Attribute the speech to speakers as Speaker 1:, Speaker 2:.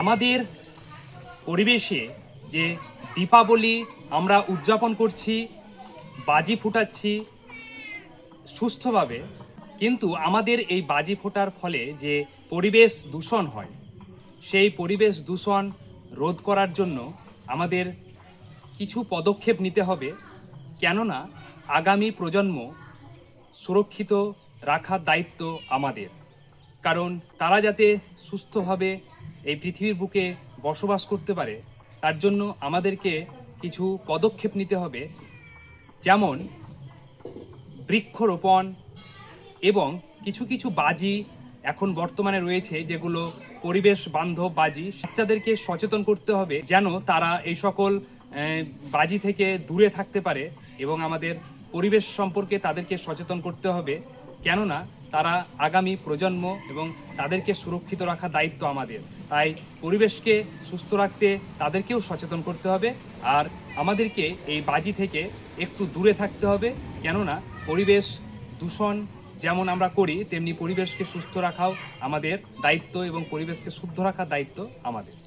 Speaker 1: আমাদের পরিবেশে যে দীপাবলি আমরা উদযাপন করছি, বাজি ফুটাচ্ছি সুস্থভাবে কিন্তু আমাদের এই বাজি ফোটার ফলে যে পরিবেশ দূষণ হয়, সেই পরিবেশ দূষণ রোধ করার জন্য আমাদের কিছু পদক্ষেপ নিতে হবে। কেননা, আগামী প্রজন্ম সুরক্ষিত রাখার দায়িত্ব আমাদের। কারণ তারা যাতে সুস্থভাবে এই পৃথিবীর বুকে বসবাস করতে পারে, তার জন্য আমাদেরকে কিছু পদক্ষেপ নিতে হবে, যেমন বৃক্ষরোপণ এবং কিছু কিছু বাজি এখন বর্তমানে রয়েছে, যেগুলো পরিবেশ বান্ধব বাজি। বাচ্চাদেরকে সচেতন করতে হবে যেন তারা এই সকল বাজি থেকে দূরে থাকতে পারে এবং আমাদের পরিবেশ সম্পর্কে তাদেরকে সচেতন করতে হবে। কেননা তারা আগামী প্রজন্ম এবং তাদেরকে সুরক্ষিত রাখার দায়িত্ব আমাদের। তাই পরিবেশকে সুস্থ রাখতে তাদেরকেও সচেতন করতে হবে আর আমাদেরকে এই বাজি থেকে একটু দূরে থাকতে হবে। কেননা পরিবেশ দূষণ যেমন আমরা করি, তেমনি পরিবেশকে সুস্থ রাখাও আমাদের দায়িত্ব এবং পরিবেশকে শুদ্ধ রাখার দায়িত্ব আমাদের।